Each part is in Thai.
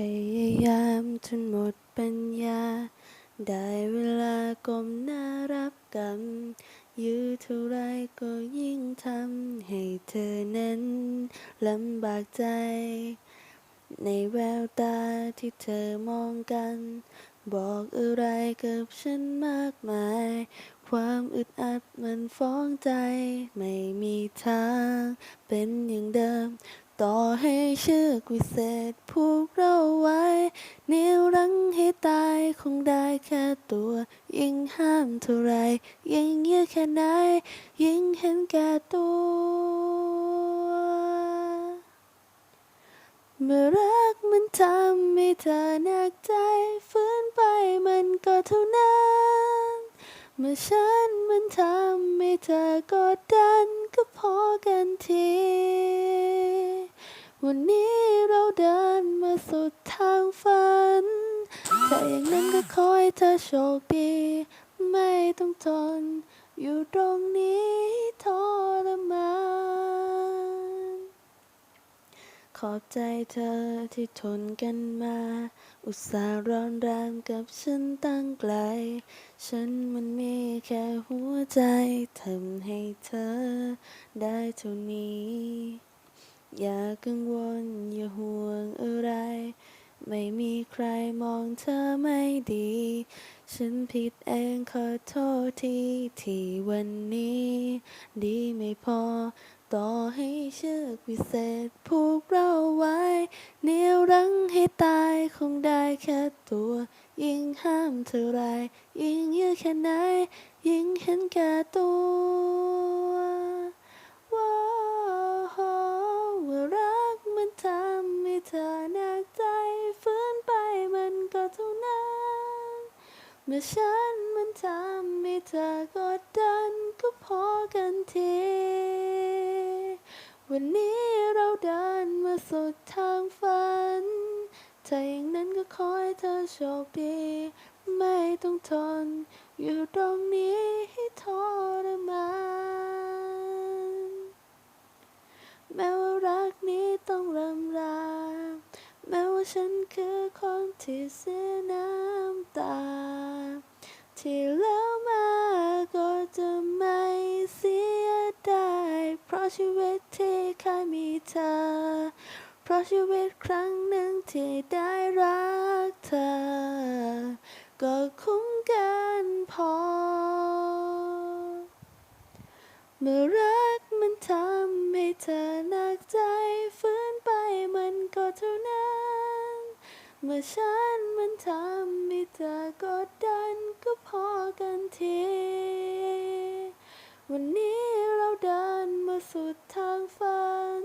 พยายามจนหมดปัญญา ได้เวลาก้มหน้ารับกรรม ยื้อเท่าไรก็ยิ่งทำให้เธอนั้นลำบากใจ ในแววตาที่เธอมองกัน บอกอะไรกับฉันมากมาย ความอึดอัดมันฟ้องใจ ไม่มีทางเป็นอย่างเดิม ต่อให้เชือกวิเศษผูกเราไว้ นิ้วรั้งให้ตายคงได้แค่ตัว ยิ่งห้ามเท่าไร ยิ่งเยือแค่ไหน ยิ่งเห็นแก่ตัว เมื่อรักมันทำให้เธอหนักใจฝืนไปมันก็เท่านั้น เมื่อฉันมันทำให้เธอกดดันก็พอกันที วันนี้เราเดินมาสุดทางฝันแต่อย่างนั้นก็ขอให้เธอโชคดี ไม่ต้องทน อยู่ตรงนี้ทรมานขอบใจเธอที่ทนกันมา อุตส่าห์ร้อนแรมกับฉันตั้งไกล ฉันมันมีแค่หัวใจทำให้เธอได้เท่านี้ อย่ากังวลอย่าห่วงอะไร ไม่มีใครมองเธอไม่ดี ฉันผิดเองขอโทษทีที่วันนี้ ดีไม่พอ ต่อให้เชือกวิเศษผูกเราไว้เหนี่ยวรั้งให้ตายคงได้แค่ตัว ยิ่งห้ามเท่าไร ยิ่งยืดแค่ไหน ยิ่งเห็นแก่ตัว เมื่อฉันมันทำให้เธอกดดันก็พอกันที วันนี้เราเดินมาสุดทางฝัน ถ้าอย่างนั้นก็ขอให้เธอโชคดี ไม่ต้องทน อยู่ตรงนี้ให้ทรมานแม้ว่ารักนี้ต้องรำลาแม้ว่าฉันคือคนที่เสีย ที่แล้วมาก็จะไม่เสียดายเพราะชีวิตที่เคยมีเธอ เพราะชีวิตครั้งหนึ่งที่ได้รักเธอ ก็คุ้มกันพอ เมื่อรักมันทำให้เธอ เมื่อฉันมันทำให้เธอกดดันก็พอกันที วันนี้เราเดินมาสุดทางฝัน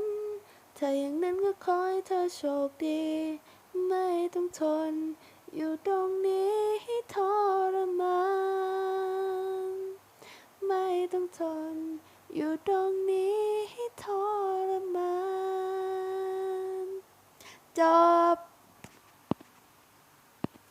ถ้าอย่างนั้นก็ขอให้เธอโชคดี ไม่ต้องทน อยู่ตรงนี้ให้ทรมาน ไม่ต้องทน อยู่ตรงนี้ให้ทรมาน จบ